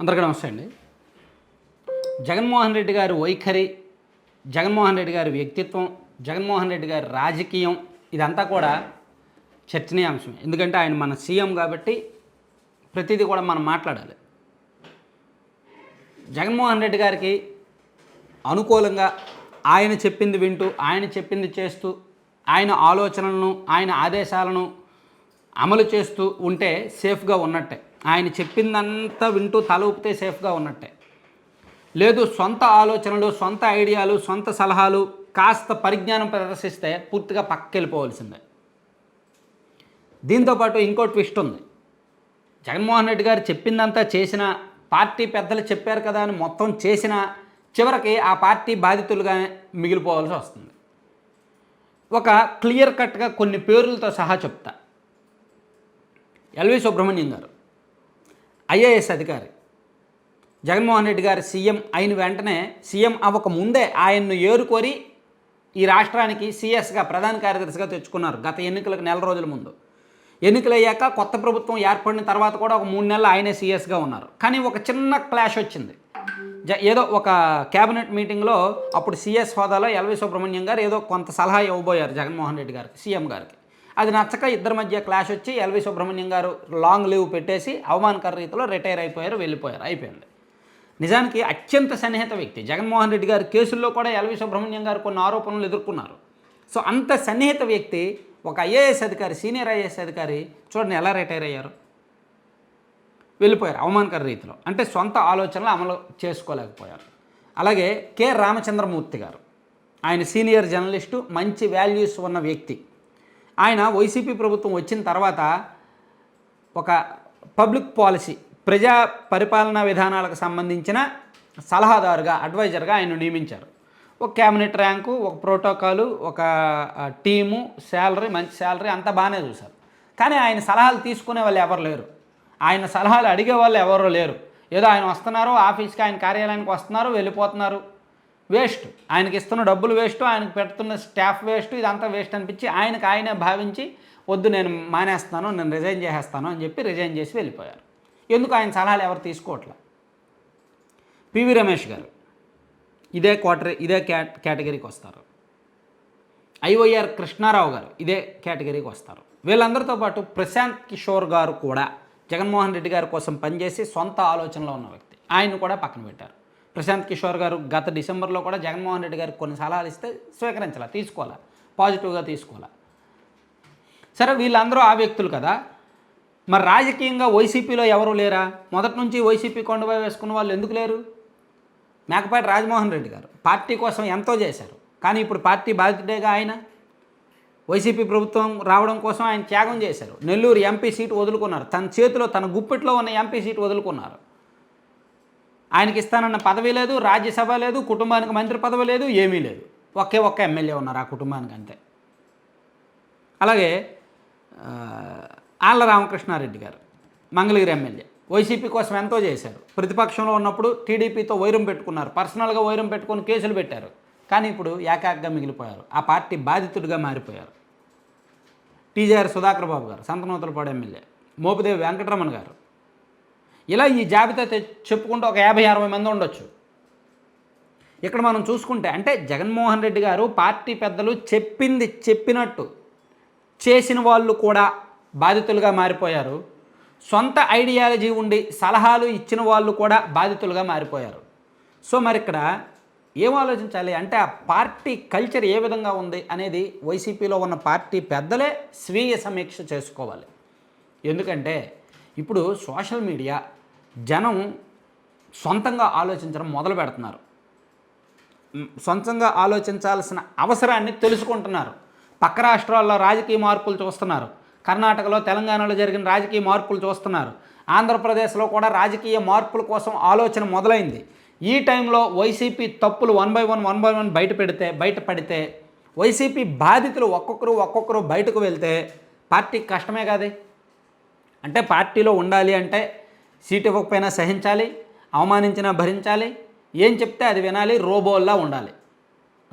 అందరికీ నమస్తే అండి. జగన్మోహన్ రెడ్డి గారి వైఖరి జగన్మోహన్ రెడ్డి గారి వ్యక్తిత్వం జగన్మోహన్ రెడ్డి గారి రాజకీయం ఇదంతా కూడా చర్చనీయాంశం. ఎందుకంటే ఆయన మన సీఎం కాబట్టి ప్రతిదీ కూడా మనం మాట్లాడాలి. జగన్మోహన్ రెడ్డి గారికి అనుకూలంగా ఆయన చెప్పింది వింటూ ఆయన చెప్పింది చేస్తూ ఆయన ఆలోచనలను ఆయన ఆదేశాలను అమలు చేస్తూ ఉంటే సేఫ్గా ఉన్నట్టే. ఆయన చెప్పిందంతా వింటూ తల ఊపితే సేఫ్గా ఉన్నట్టే. లేదు సొంత ఆలోచనలు సొంత ఐడియాలు సొంత సలహాలు కాస్త పరిజ్ఞానం ప్రదర్శిస్తే పూర్తిగా పక్కకెళ్ళిపోవాల్సిందే దీంతోపాటు ఇంకో ట్విస్ట్ ఉంది. జగన్మోహన్ రెడ్డి గారు చెప్పిందంతా చేసిన పార్టీ పెద్దలు చెప్పారు కదా అని మొత్తం చేసిన చివరికి ఆ పార్టీ బాధితులుగా మిగిలిపోవాల్సి వస్తుంది. ఒక క్లియర్ కట్గా కొన్ని పేర్లతో సహా చెప్తా. ఎల్వి సుబ్రహ్మణ్యం గారు ఐఏఎస్ అధికారి. జగన్మోహన్ రెడ్డి గారు సీఎం అయిన వెంటనే సీఎం అవ్వక ముందే ఆయన్ను ఏరుకొని ఈ రాష్ట్రానికి సీఎస్గా ప్రధాన కార్యదర్శిగా తెచ్చుకున్నారు గత ఎన్నికలకు నెల రోజుల ముందు. ఎన్నికలయ్యాక కొత్త ప్రభుత్వం ఏర్పడిన తర్వాత కూడా ఒక మూడు నెలలు ఆయనే సీఎస్గా ఉన్నారు. కానీ ఒక చిన్న క్లాష్ వచ్చింది. జ ఏదో ఒక క్యాబినెట్ మీటింగ్లో అప్పుడు సీఎస్ హోదాలో ఎల్వి సుబ్రహ్మణ్యం గారు ఏదో కొంత సలహా ఇవ్వబోయారు జగన్మోహన్ రెడ్డి గారికి సీఎం గారికి. అది నచ్చక ఇద్దరి మధ్య క్లాష్ వచ్చి ఎల్వి సుబ్రహ్మణ్యం గారు లాంగ్ లీవ్ పెట్టేసి అవమానకర రీతిలో రిటైర్ అయిపోయారు వెళ్ళిపోయారు అయిపోయింది. నిజానికి అత్యంత సన్నిహిత వ్యక్తి. జగన్మోహన్ రెడ్డి గారి కేసుల్లో కూడా ఎల్వి సుబ్రహ్మణ్యం గారు కొన్ని ఆరోపణలు ఎదుర్కొన్నారు. సో అంత సన్నిహిత వ్యక్తి ఒక ఐఏఎస్ అధికారి సీనియర్ ఐఏఎస్ అధికారి చూడండి ఎలా రిటైర్ అయ్యారు. వెళ్ళిపోయారు అవమానకర రీతిలో. అంటే సొంత ఆలోచనలు అమలు చేసుకోలేకపోయారు. అలాగే కె. రామచంద్రమూర్తి గారు ఆయన సీనియర్ జర్నలిస్టు మంచి వాల్యూస్ ఉన్న వ్యక్తి. ఆయన వైసీపీ ప్రభుత్వం వచ్చిన తర్వాత ఒక పబ్లిక్ పాలసీ ప్రజా పరిపాలనా విధానాలకు సంబంధించిన సలహాదారుగా అడ్వైజర్గా ఆయన నియమించారు. ఒక క్యాబినెట్ ర్యాంకు ఒక ప్రోటోకాలు ఒక టీము శాలరీ మంచి శాలరీ అంతా బాగానే చూశారు. కానీ ఆయన సలహాలు తీసుకునే వాళ్ళు ఎవరు లేరు. ఆయన సలహాలు అడిగే వాళ్ళు ఎవరు లేరు. ఏదో ఆయన వస్తున్నారు ఆఫీస్కి ఆయన కార్యాలయానికి వస్తున్నారు వెళ్ళిపోతున్నారు. వేస్ట్. ఆయనకి ఇస్తున్న డబ్బులు వేస్ట్ ఆయనకు పెడుతున్న స్టాఫ్ వేస్ట్ ఇదంతా వేస్ట్ అనిపించి ఆయనకు ఆయనే భావించి వద్దు నేను మానేస్తాను నేను రిజైన్ చేసేస్తాను అని చెప్పి రిజైన్ చేసి వెళ్ళిపోయారు. ఎందుకు ఆయన సలహాలు ఎవరు తీసుకోవట్లే? పివి రమేష్ గారు ఇదే క్వార్టర్ ఇదే క్యాట్ కేటగిరీకి వస్తారు. ఐఓఆర్ కృష్ణారావు గారు ఇదే కేటగిరీకి వస్తారు. వీళ్ళందరితో పాటు ప్రశాంత్ కిషోర్ గారు కూడా జగన్మోహన్ రెడ్డి గారి కోసం పనిచేసి సొంత ఆలోచనలో ఉన్న వ్యక్తి. ఆయన కూడా పక్కన పెట్టారు. ప్రశాంత్ కిషోర్ గారు గత డిసెంబర్లో కూడా జగన్మోహన్ రెడ్డి గారికి కొన్ని సలహాలు ఇస్తే స్వీకరించాలి? తీసుకోవాలా? పాజిటివ్గా తీసుకోవాలా? సరే వీళ్ళందరూ ఆ వ్యక్తులు కదా. మరి రాజకీయంగా వైసీపీలో ఎవరు లేరా? మొదటి నుంచి వైసీపీ కొండపై వేసుకున్న వాళ్ళు ఎందుకు లేరు? మేకపాటి రాజమోహన్ రెడ్డి గారు పార్టీ కోసం ఎంతో చేశారు. కానీ ఇప్పుడు పార్టీ బాధితుడేగా ఆయన? వైసీపీ ప్రభుత్వం రావడం కోసం ఆయన త్యాగం చేశారు. నెల్లూరు ఎంపీ సీటు వదులుకున్నారు. తన చేతిలో తన గుప్పిట్లో ఉన్న ఎంపీ సీటు వదులుకున్నారు. ఆయనకి ఇస్తానన్న పదవి లేదు రాజ్యసభ లేదు కుటుంబానికి మంత్రి పదవి లేదు ఏమీ లేదు. ఒకే ఒక్క ఎమ్మెల్యే ఉన్నారు ఆ కుటుంబానికి అంతే. అలాగే ఆళ్ళ రామకృష్ణారెడ్డి గారు మంగళగిరి ఎమ్మెల్యే. వైసీపీ కోసం ఎంతో చేశారు. ప్రతిపక్షంలో ఉన్నప్పుడు టీడీపీతో వైరం పెట్టుకున్నారు. పర్సనల్గా వైరం పెట్టుకొని కేసులు పెట్టారు. కానీ ఇప్పుడు ఏకాగ్గా మిగిలిపోయారు. ఆ పార్టీ బాధితుడిగా మారిపోయారు. టీజేఆర్ సుధాకర్ బాబు గారు సంతనూతలపాడు ఎమ్మెల్యే. మోపిదేవి వెంకటరమణ గారు ఇలా ఈ జాబితా తె- చెప్పుకుంటూ ఒక యాభై అరవై మంది ఉండొచ్చు. ఇక్కడ మనం చూసుకుంటే అంటే జగన్మోహన్ రెడ్డి గారు పార్టీ పెద్దలు చెప్పింది చెప్పినట్టు చేసిన వాళ్ళు కూడా బాధితులుగా మారిపోయారు. సొంత ఐడియాలజీ ఉండి సలహాలు ఇచ్చిన వాళ్ళు కూడా బాధితులుగా మారిపోయారు. సో మరి ఇక్కడ ఏం ఆలోచించాలి? అంటే ఆ పార్టీ కల్చర్ ఏ విధంగా ఉంది అనేది వైసీపీలో ఉన్న పార్టీ పెద్దలే స్వీయ సమీక్ష చేసుకోవాలి. ఎందుకంటే ఇప్పుడు సోషల్ మీడియా జనం సొంతంగా ఆలోచించడం మొదలు పెడుతున్నారు. సొంతంగా ఆలోచించాల్సిన అవసరాన్ని తెలుసుకుంటున్నారు. పక్క రాష్ట్రాల్లో రాజకీయ మార్పులు చూస్తున్నారు. కర్ణాటకలో తెలంగాణలో జరిగిన రాజకీయ మార్పులు చూస్తున్నారు. ఆంధ్రప్రదేశ్లో కూడా రాజకీయ మార్పుల కోసం ఆలోచన మొదలైంది. ఈ టైంలో వైసీపీ తప్పులు one by one one by one బయట పెడితే బయట పడితే వైసీపీ బాధితులు ఒక్కొక్కరు ఒక్కొక్కరు బయటకు వెళ్తే పార్టీ కష్టమే కాదే? అంటే పార్టీలో ఉండాలి అంటే సీట్ ఇవ్వకపోయినా సహించాలి అవమానించినా భరించాలి ఏం చెప్తే అది వినాలి రోబోల్లా ఉండాలి.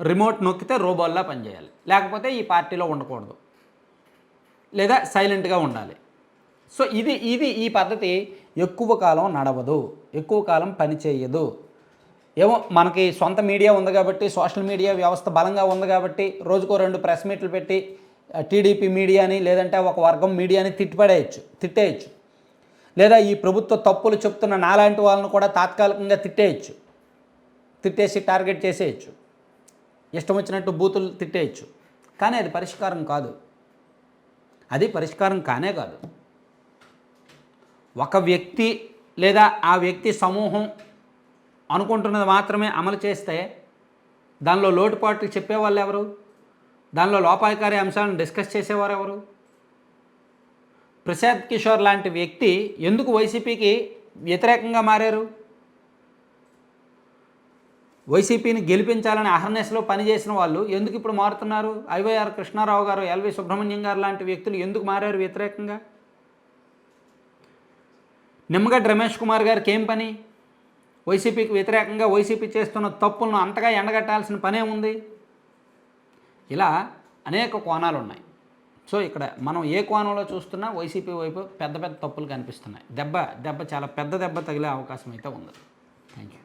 రిమోట్ నొక్కితే రోబోల్లా పనిచేయాలి. లేకపోతే ఈ పార్టీలో ఉండకూడదు. లేదా సైలెంట్గా ఉండాలి. సో ఇది ఇది ఈ పద్ధతి ఎక్కువ కాలం నడవదు. ఎక్కువ కాలం పని చేయదు ఏమో మనకి సొంత మీడియా ఉంది కాబట్టి సోషల్ మీడియా వ్యవస్థ బలంగా ఉంది కాబట్టి రోజుకో రెండు ప్రెస్ మీట్లు పెట్టి టీడీపీ మీడియాని లేదంటే ఒక వర్గం మీడియాని తిట్టిపడేయచ్చు తిట్టేయచ్చు. లేదా ఈ ప్రభుత్వ తప్పులు చెప్తున్న నాలాంటి వాళ్ళను కూడా తాత్కాలికంగా తిట్టేయచ్చు. తిట్టేసి టార్గెట్ చేసేయచ్చు. ఇష్టం వచ్చినట్టు బూతులు తిట్టేయచ్చు. కానీ అది పరిష్కారం కాదు. అది పరిష్కారం కానే కాదు. ఒక వ్యక్తి లేదా ఆ వ్యక్తి సమూహం అనుకుంటున్నది మాత్రమే అమలు చేస్తే దానిలో లోటుపాట్లు చెప్పేవాళ్ళు ఎవరు? దానిలో లోపాయకారి అంశాలను డిస్కస్ చేసేవారు ఎవరు? ప్రసాద్ కిషోర్ లాంటి వ్యక్తి ఎందుకు వైసీపీకి వ్యతిరేకంగా మారారు? వైసీపీని గెలిపించాలని అహర్నెస్లో పనిచేసిన వాళ్ళు ఎందుకు ఇప్పుడు మారుతున్నారు? ఐవైఆర్ కృష్ణారావు గారు ఎల్వి సుబ్రహ్మణ్యం గారు లాంటి వ్యక్తులు ఎందుకు మారారు వ్యతిరేకంగా? నిమ్మగడ్డ రమేష్ కుమార్ గారికి ఏం పని? వైసీపీకి వ్యతిరేకంగా వైసీపీ చేస్తున్న తప్పులను అంతగా ఎండగట్టాల్సిన పనే ఉంది. ఇలా అనేక కోణాలు ఉన్నాయి సో ఇక్కడ మనం ఏ కోణంలో చూస్తున్నా వైసీపీ వైపు పెద్ద పెద్ద తప్పులు కనిపిస్తున్నాయి. దెబ్బ దెబ్బ చాలా పెద్ద దెబ్బ తగిలే అవకాశం అయితే ఉంది. Thank you